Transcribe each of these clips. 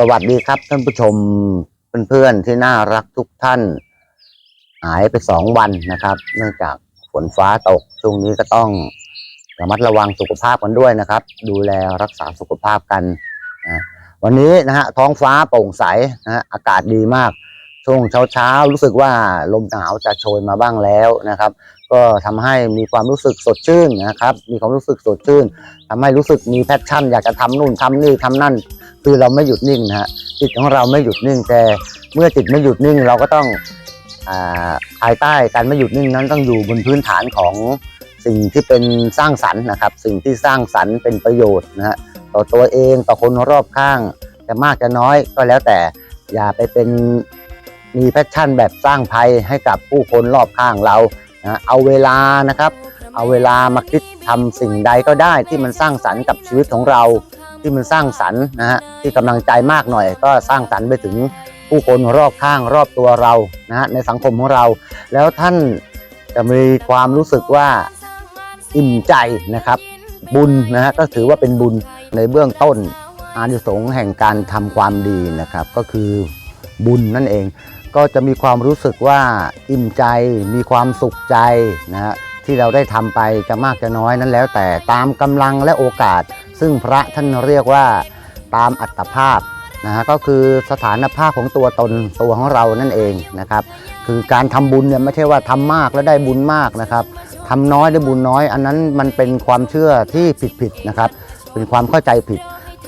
สวัสดีครับท่านผู้ชมเพื่อนๆที่น่ารักทุกท่าน หายไปสองวันนะครับ เนื่องจากฝนฟ้าตกช่วงนี้ก็ต้องระมัดระวังสุขภาพกันด้วยนะครับ ดูแลรักษาสุขภาพกันนะวันนี้นะฮะท้องฟ้าโปร่งใสนะฮะอากาศดีมาก ช่วงเช้าๆรู้สึกว่าลมหนาวจะโชยมาบ้างแล้วนะครับ ก็ทำให้มีความรู้สึกสดชื่นนะครับ มีความรู้สึกสดชื่นทำให้รู้สึกมีแพชชั่น อยากจะทำนู่นทำนี่ทำนั่น คือเราไม่หยุดนิ่งนะฮะจิตของเราไม่หยุดนิ่งแต่เมื่อจิตไม่หยุดนิ่งเราก็ต้องอาภายใต้การไม่หยุดนิ่งนั้นต้องอยู่บนพื้นฐานของสิ่งที่เป็นสร้างสรรค์นะครับ สิ่งที่สร้างสรรค์เป็นประโยชน์นะฮะต่อตัวเองต่อคนรอบข้างจะมากจะน้อยก็แล้วแต่อย่าไปเป็น มีแพชชั่นแบบสร้างภัยให้กับผู้คนรอบข้างเรานะเอาเวลานะครับ เอาเวลามาคิดทำสิ่งใดก็ได้ที่มันสร้างสรรค์กับชีวิตของเรา ที่มันสร้างสรรค์นะฮะที่กำลังใจมากหน่อย ก็สร้างสรรค์ไปถึงผู้คนรอบข้างรอบตัวเรานะฮะในสังคมของเรา แล้วท่านจะมีความรู้สึกว่าอิ่มใจนะครับบุญนะฮะก็ถือว่าเป็นบุญในเบื้องต้นอานิสงส์แห่งการทำความดีนะครับ ก็คือบุญนั่นเอง ก็จะมีความรู้สึกว่าอิ่มใจมีความสุขใจนะฮะที่เราได้ทำไปจะมากจะน้อยนั้นแล้ว แต่ตามกำลังและโอกาส ซึ่งพระท่านเรียกว่าตามอัตภาพนะฮะก็คือสถานภาพของตัวตนตัวของเรานั่นเองนะครับ คือการทำบุญเนี่ยไม่ใช่ว่าทำมากแล้วได้บุญมากนะครับทำน้อยได้บุญน้อย อันนั้นมันเป็นความเชื่อที่ผิดๆนะครับ เป็นความเข้าใจผิด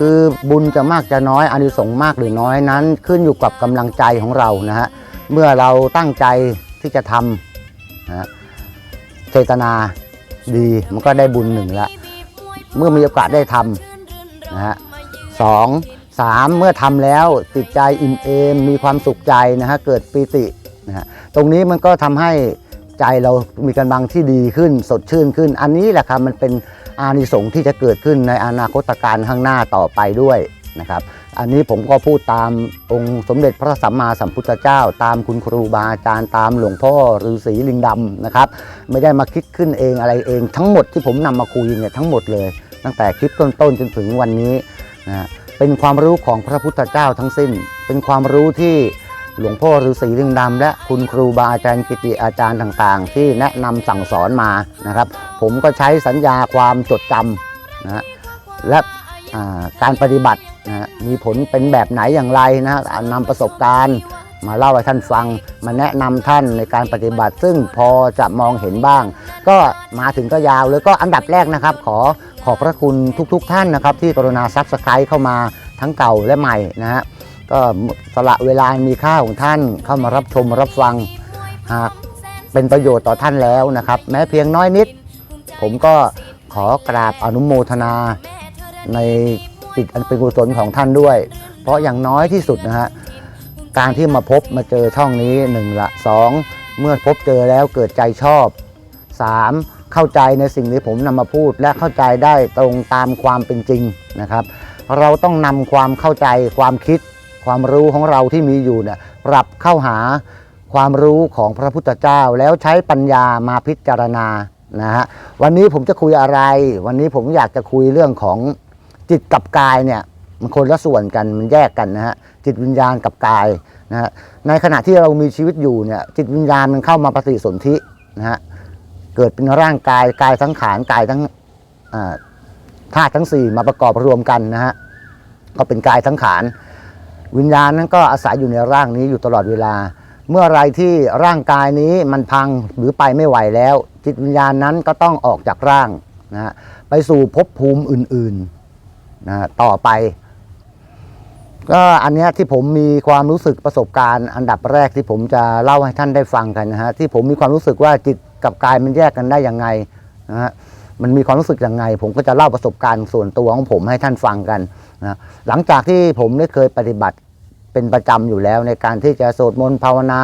คือบุญจะมากจะน้อยอานิสงส์มากหรือน้อยนั้น ขึ้นอยู่กับกำลังใจของเรานะฮะเมื่อเราตั้งใจที่จะทำนะเจตนาดีมันก็ได้บุญหนึ่งละเมื่อมีโอกาสได้ทำนะฮะสองสามเมื่อทำแล้วจิตใจอิ่มเอมมีความสุขใจนะฮะเกิดปีตินะฮะตรงนี้มันก็ทำให้ใจเรามีกำลังที่ดีขึ้นสดชื่นขึ้น อันนี้แหละครับมันเป็น อานิสงส์ที่จะเกิดขึ้นในอนาคตการข้างหน้าต่อไปด้วยนะครับ อันนี้ผมก็พูดตามองค์สมเด็จพระสัมมาสัมพุทธเจ้า ตามคุณครูบาอาจารย์ตามหลวงพ่อฤาษีลิงดำนะครับ ไม่ได้มาคิดขึ้นเองอะไรเอง ทั้งหมดที่ผมนำมาคุยเนี่ยทั้งหมดเลย ตั้งแต่คลิปต้นๆจนถึงวันนี้นะเป็นความรู้ของพระพุทธเจ้าทั้งสิ้น เป็นความรู้ที่ หลวงพ่อฤาษีลิงดำและคุณครูบาอาจารย์กิติอาจารย์ต่างๆ ที่แนะนำสั่งสอนมานะครับ ผมก็ใช้สัญญาความจดจำนะและการปฏิบัตินะมีผลเป็นแบบไหนอย่างไรนะฮะนำประสบการณ์ มาเล่าให้ท่านฟัง มาแนะนำท่านในการปฏิบัติ ซึ่งพอจะมองเห็นบ้าง ก็มาถึงก็ยาวเลยก็อันดับแรกนะครับ ขอขอบพระคุณทุกๆทท่านนะครับ ที่กรุณาซับสไครต์เข้ามาทั้งเก่าและใหม่นะฮะ ก็สละเวลามีค่าของท่านเข้ามารับชมรับฟัง หากเป็นประโยชน์ต่อท่านแล้วนะครับ แม้เพียงน้อยนิด ผมก็ขอกราบอนุโมทนา ในจิตอันเป็นกุศลของท่านด้วย เพราะอย่างน้อยที่สุดนะฮะการที่มาพบมาเจอช่องนี้หนึ่งละสองเมื่อพบเจอแล้วเกิดใจชอบสามเข้าใจในสิ่งที่ผมนำมาพูด และเข้าใจได้ตรงตามความเป็นจริงนะครับ เราต้องนำความเข้าใจความคิด ความรู้ของเราที่มีอยู่เนี่ยปรับเข้าหาความรู้ของพระพุทธเจ้า แล้วใช้ปัญญามาพิจารณานะฮะวันนี้ผมจะคุยอะไร วันนี้ผมอยากจะคุยเรื่องของจิตกับกายเนี่ยมันคนละส่วนกันมันแยกกันนะฮะจิตวิญญาณกับกายนะฮะในขณะที่เรามีชีวิตอยู่เนี่ยจิตวิญญาณมันเข้ามาปฏิสนธินะฮะเกิดเป็นร่างกายกายทั้งขานกายทั้งธาตุทั้งสี่มาประกอบรวมกันนะฮะก็เป็นกายทั้งขาน วิญญาณนั้นก็อาศัยอยู่ในร่างนี้อยู่ตลอดเวลา เมื่อไรที่ร่างกายนี้มันพังหรือไปไม่ไหวแล้ว จิตวิญญาณนั้นก็ต้องออกจากร่างนะฮะไปสู่ภพภูมิอื่นๆนะต่อไป ก็อันนี้ที่ผมมีความรู้สึกประสบการณ์ อันดับแรกที่ผมจะเล่าให้ท่านได้ฟังกันนะฮะที่ผมมีความรู้สึกว่าจิตกับกายมันแยกกันได้ยังไงนะฮะ มันมีความรู้สึกยังไง ผมก็จะเล่าประสบการณ์ส่วนตัวของผมให้ท่านฟังกันนะหลังจากที่ผมได้เคยปฏิบัติเป็นประจำอยู่แล้ว ในการที่จะสวดมนต์ภาวนา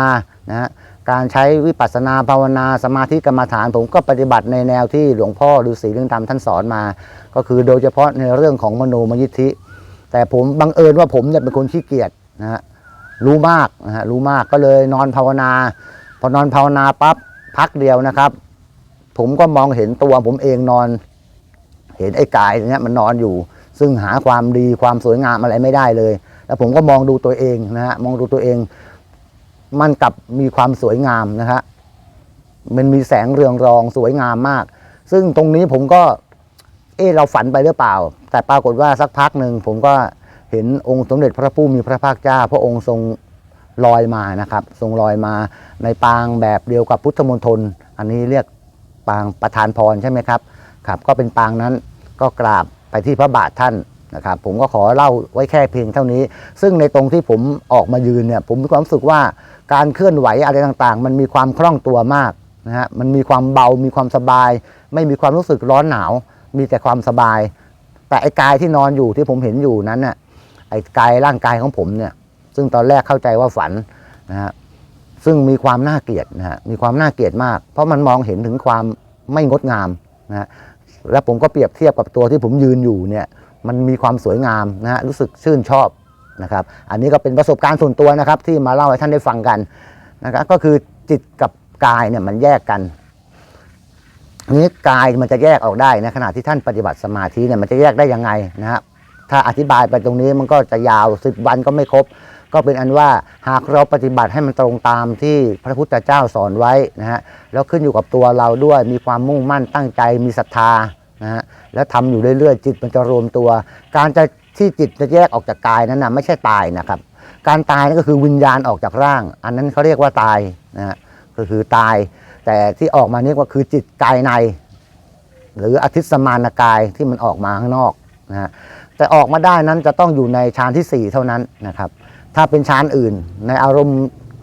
นะฮะการใช้วิปัสสนาภาวนาสมาธิกรรมฐาน ผมก็ปฏิบัติในแนวที่หลวงพ่อฤาษีเรื่องธรรมท่านสอนมา ก็คือโดยเฉพาะในเรื่องของมโนมยิทธิ แต่ผมบังเอิญว่าผมเนี่ยเป็นคนขี้เกียจนะฮะรู้มากนะฮะรู้มากก็เลยนอนภาวนา พอนอนภาวนาปั๊บพักเดียวนะครับ ผมก็มองเห็นตัวผมเองนอน เห็นไอ้กายเนี่ยมันนอนอยู่ ซึ่งหาความดีความสวยงามอะไรไม่ได้เลย แล้วผมก็มองดูตัวเองนะฮะมองดูตัวเอง มันกลับมีความสวยงามนะฮะมันมีแสงเรืองรองสวยงามมาก ซึ่งตรงนี้ผมก็ เออเราฝันไปหรือเปล่า แต่ปรากฏว่าสักพักหนึ่งผมก็เห็นองค์สมเด็จพระผู้มีพระภาคเจ้า พระองค์ทรงลอยมานะครับ ทรงลอยมาในปางแบบเดียวกับพุทธมณฑลอันนี้เรียก ปางประธานพรใช่ไหมครับครับ ก็เป็นปางนั้นก็กราบไปที่พระบาทท่านนะครับผมก็ขอเล่าไว้แค่เพียงเท่านี้ ซึ่งในตรงที่ผมออกมายืนเนี่ยผมมีความรู้สึกว่าการเคลื่อนไหวอะไรต่างๆ มันมีความคล่องตัวมากนะฮะมันมีความเบามีความสบาย ไม่มีความรู้สึกร้อนหนาว มีแต่ความสบาย แต่ไอ้กายที่นอนอยู่ที่ผมเห็นอยู่นั้นน่ะไอ้กายร่างกายของผมเนี่ยซึ่งตอนแรกเข้าใจว่าฝันนะฮะ ซึ่งมีความน่าเกลียดนะฮะมีความน่าเกลียดมาก เพราะมันมองเห็นถึงความไม่งดงามนะฮะแล้วผมก็เปรียบเทียบกับตัวที่ผมยืนอยู่เนี่ยมันมีความสวยงามนะฮะรู้สึกชื่นชอบนะครับ อันนี้ก็เป็นประสบการณ์ส่วนตัวนะครับ ที่มาเล่าให้ท่านได้ฟังกันนะครับก็คือจิตกับกายเนี่ยมันแยกกันนี้กายมันจะแยกออกได้ในขณะที่ท่านปฏิบัติสมาธิเนี่ยมันจะแยกได้ยังไงนะฮะถ้าอธิบายไปตรงนี้มันก็จะยาวสิบวันก็ไม่ครบ ก็เป็นอันว่าหากเราปฏิบัติให้มันตรงตามที่พระพุทธเจ้าสอนไว้นะฮะแล้วขึ้นอยู่กับตัวเราด้วยมีความมุ่งมั่นตั้งใจมีศรัทธานะฮะแล้วทำอยู่เรื่อยๆ จิตมันจะรวมตัว การจะที่จิตจะแยกออกจากกายนั้นนะไม่ใช่ตายนะครับ การตายนั่นก็คือวิญญาณออกจากร่าง อันนั้นเขาเรียกว่าตายนะฮะก็คือตาย แต่ที่ออกมานี่ก็คือจิตกายใน หรืออธิสมานกายที่มันออกมาข้างนอกนะฮะแต่ออกมาได้นั้นจะต้องอยู่ในฌานที่ 4 เท่านั้นนะครับ ถ้าเป็นฌานอื่น ในอารมณ์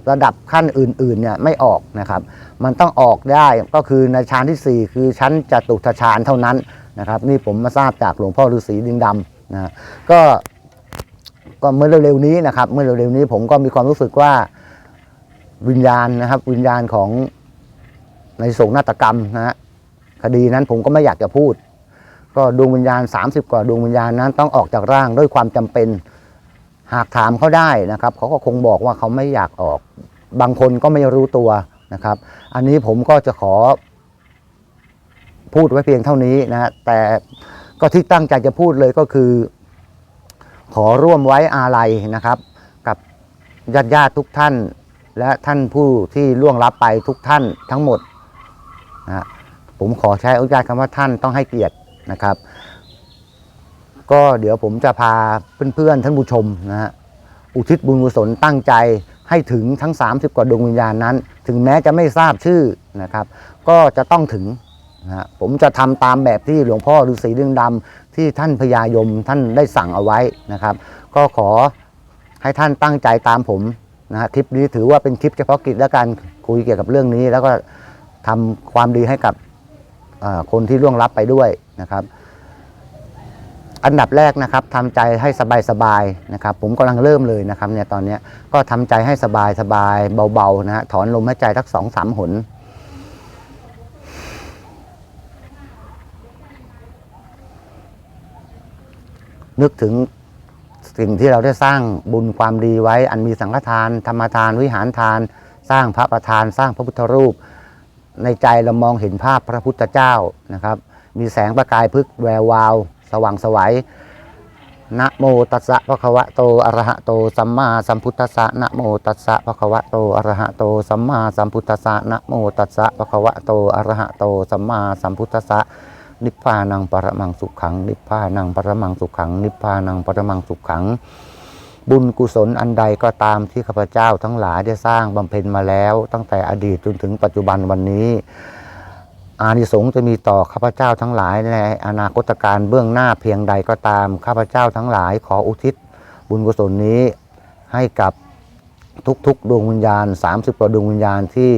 ระดับขั้นอื่นๆเนี่ยไม่ออกนะครับ มันต้องออกได้ก็คือในฌานที่ 4 คือชั้นจตุทฌานเท่านั้นนะครับ นี่ผมมาทราบจากหลวงพ่อฤาษีดิงดำนะก็ก็เมื่อเร็วๆนี้นะครับ เมื่อเร็วๆนี้ผมก็มีความรู้สึกว่าวิญญาณนะครับ วิญญาณของในโศกนาฏกรรมนะฮะคดีนั้นผมก็ไม่อยากจะพูด ก็ดวงวิญญาณ 30 กว่าดวงวิญญาณนั้นต้องออกจากร่างด้วยความจำเป็น หากถามเขาได้นะครับเขาก็คงบอกว่าเขาไม่อยากออก บางคนก็ไม่รู้ตัวนะครับ อันนี้ผมก็จะขอ พูดไว้เพียงเท่านี้นะแต่ก็ที่ตั้งใจจะพูดเลยก็คือ ขอร่วมไว้อาลัยนะครับ กับญาติญาติทุกท่าน และท่านผู้ที่ล่วงลับไปทุกท่านทั้งหมดนะฮะผมขอใช้อนุญาตคำว่าท่านต้องให้เกียรตินะครับ ก็เดี๋ยวผมจะพาเพื่อนๆท่านผู้ชมนะฮะอุทิศบุญกุศลตั้งใจให้ถึงทั้ง 30 กว่าดวงวิญญาณนั้น ถึงแม้จะไม่ทราบชื่อนะครับ ก็จะต้องถึงนะฮะผมจะทำตามแบบที่หลวงพ่อฤาษีเรื่องดำที่ท่านพญายมท่านได้สั่งเอาไว้นะครับ ก็ขอให้ท่านตั้งใจตามผมนะฮะคลิปนี้ถือว่าเป็นคลิปเฉพาะกิจและการคุยเกี่ยวกับเรื่องนี้ แล้วก็ทำความดีให้กับคนที่ล่วงลับไปด้วยนะครับ อันดับแรกนะครับทำใจให้สบายๆนะครับ ผมกำลังเริ่มเลยนะครับเนี่ยตอนนี้ก็ทำใจให้สบายสบายเบาๆนะฮะถอนลมหายใจทักสองสามหนนึกถึงสิ่งที่เราได้สร้างบุญความดีไว้ อันมีสังฆทาน ธรรมทาน วิหารทาน สร้างพระประธาน สร้างพระพุทธรูป ในใจเรามองเห็นภาพพระพุทธเจ้านะครับ มีแสงประกายพึกแวววาว สว่างสวัยนะโมตัสสะภะคะวะโตอะระหะโตสัมมาสัมพุทธัสสะนะโมตัสสะภะคะวะโตอะระหะโตสัมมาสัมพุทธัสสะนะโมตัสสะภะคะวะโตอะระหะโตสัมมาสัมพุทธัสสะนิพพานังปรมังสุขขัง นิพพานังปรมังสุขขัง นิพพานังปรมังสุขขัง บุญกุศลอันใดก็ตามที่ข้าพเจ้าทั้งหลายได้สร้างบำเพ็ญมาแล้ว ตั้งแต่อดีตจนถึงปัจจุบันวันนี้ อานิสงส์จะมีต่อข้าพเจ้าทั้งหลายในอนาคตการเบื้องหน้าเพียงใดก็ตาม ข้าพเจ้าทั้งหลายขออุทิศบุญกุศลนี้ให้กับทุกๆ ดวงวิญญาณ 30กว่าดวงวิญญาณที่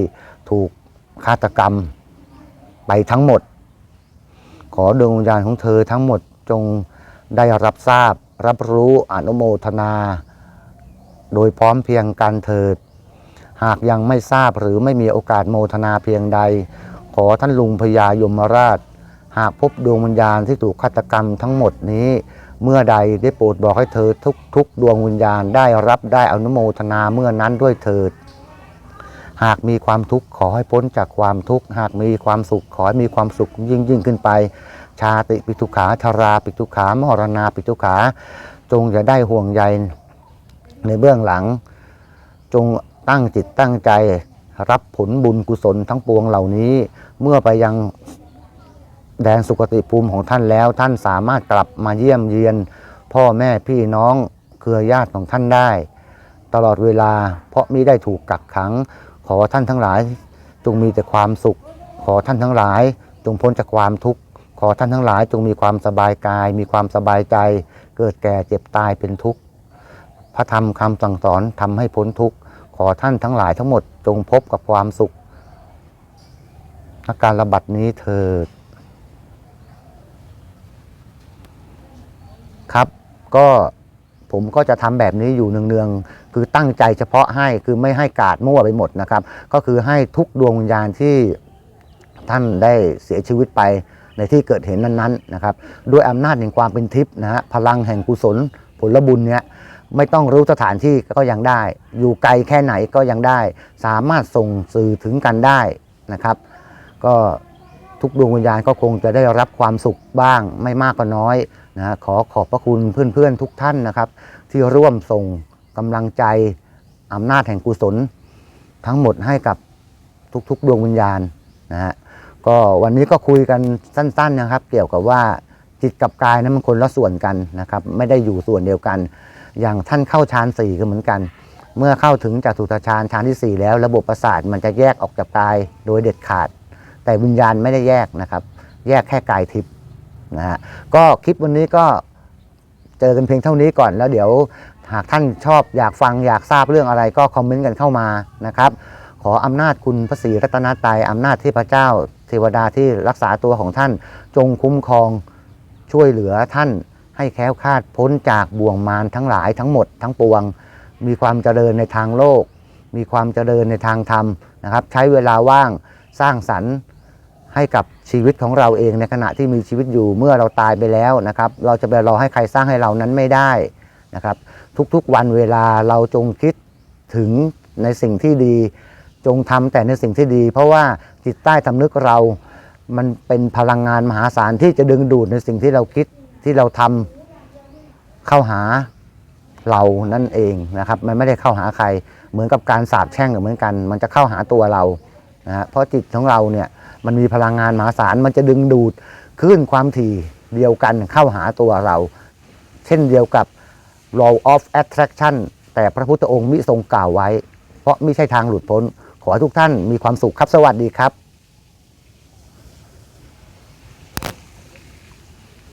ถูกฆาตกรรมไปทั้งหมด ขอดวงวิญญาณของเธอทั้งหมดจงได้รับทราบ รับรู้อนุโมทนา โดยพร้อมเพียงกันเถิด หากยังไม่ทราบหรือไม่มีโอกาสโมทนาเพียงใด ขอท่านลุงพญายมราช หากพบดวงวิญญาณที่ถูกฆาตกรรมทั้งหมดนี้ เมื่อใดได้โปรดบอกให้เธอทุกทุกดวงวิญญาณได้รับได้อนุโมทนาเมื่อนั้นด้วยเถิด หากมีความทุกข์ขอให้พ้นจากความทุกข์หากมีความสุขขอให้มีความสุขยิ่งยิ่งขึ้นไป ชาติปิทุขาชาราปิทุขามรณาปิทุขา จงอย่าได้ห่วงใยในเบื้องหลัง จงตั้งจิตตั้งใจ รับผลบุญกุศลทั้งปวงเหล่านี้ เมื่อไปยังแดนสุคติภูมิของท่านแล้ว ท่านสามารถกลับมาเยี่ยมเยียน พ่อแม่พี่น้องเครือญาติของท่านได้ ตลอดเวลาเพราะมิได้ถูกกักขัง ขอท่านทั้งหลายจงมีแต่ความสุข ขอท่านทั้งหลายจงพ้นจากความทุกข์ขอท่านทั้งหลายจงมีความสบายกาย มีความสบายใจ เกิดแก่เจ็บตายเป็นทุกข์พระธรรมคำสั่งสอนทำให้พ้นทุกข์ ขอท่านทั้งหลายทั้งหมดจงพบกับความสุขอาการระบัดนี้เถิดครับก็ผมก็จะทำแบบนี้อยู่เนืองๆ คือตั้งใจเฉพาะให้คือไม่ให้กาดมั่วไปหมดนะครับ ก็คือให้ทุกดวงวิญญาณที่ท่านได้เสียชีวิตไปในที่เกิดเหตุนั้นๆนะครับ ด้วยอำนาจแห่งความเป็นทิพย์นะฮะพลังแห่งกุศลผลบุญเนี้ย ไม่ต้องรู้สถานที่ก็ยังได้ อยู่ไกลแค่ไหนก็ยังได้ สามารถส่งสื่อถึงกันได้นะครับ ก็ทุกดวงวิญญาณก็คงจะได้รับความสุขบ้างไม่มากก็น้อยนะขอขอบพระคุณเพื่อนๆทุกท่านนะครับ ที่ร่วมส่งกำลังใจอำนาจแห่งกุศล ทั้งหมดให้กับทุกๆ ดวงวิญญาณนะฮะก็วันนี้ก็คุยกันสั้นๆนะครับ เกี่ยวกับว่าจิตกับกายนั้นมันคนละส่วนกันนะครับ ไม่ได้อยู่ส่วนเดียวกัน อย่างท่านเข้าฌานสี่ก็เหมือนกัน เมื่อเข้าถึงจากสุตฌานฌานที่ 4 แล้ว ระบบประสาทมันจะแยกออกจากกายโดยเด็ดขาด แต่วิญญาณไม่ได้แยกนะครับ แยกแค่กายทิพย์นะฮะก็คลิปวันนี้ก็เจอกันเพียงเท่านี้ก่อนแล้วเดี๋ยวหากท่านชอบอยากฟังอยากทราบเรื่องอะไรก็คอมเมนต์กันเข้ามานะครับ ขออำนาจคุณพระศรีรัตนตรัยอำนาจเทพเจ้า เทวดาที่รักษาตัวของท่านจงคุ้มครองช่วยเหลือท่าน ให้แค้วคาดพ้นจากบ่วงมารทั้งหลายทั้งหมดทั้งปวง มีความเจริญในทางโลก มีความเจริญในทางธรรมนะครับ ใช้เวลาว่างสร้างสรรค์ให้กับชีวิตของเราเองในขณะที่มีชีวิตอยู่เมื่อเราตายไปแล้วนะครับ เราจะไปรอให้ใครสร้างให้เรานั้นไม่ได้นะครับ ทุกๆวันเวลาเราจงคิดถึงในสิ่งที่ดี จงทำแต่ในสิ่งที่ดี เพราะว่าจิตใต้สำนึกเรามันเป็นพลังงานมหาศาลที่จะดึงดูดในสิ่งที่เราคิด ที่เราทำเข้าหาเรานั่นเองนะครับ มันไม่ได้เข้าหาใคร เหมือนกับการสาบแช่งเหมือนกัน มันจะเข้าหาตัวเรานะฮะเพราะจิตของเราเนี่ยมันมีพลังงานมหาศาลมันจะดึงดูดคลื่นความถี่เดียวกันเข้าหาตัวเรา เช่นเดียวกับ law of attraction แต่พระพุทธองค์มิทรงกล่าวไว้ เพราะไม่ใช่ทางหลุดพ้น ขอให้ทุกท่านมีความสุขครับสวัสดีครับ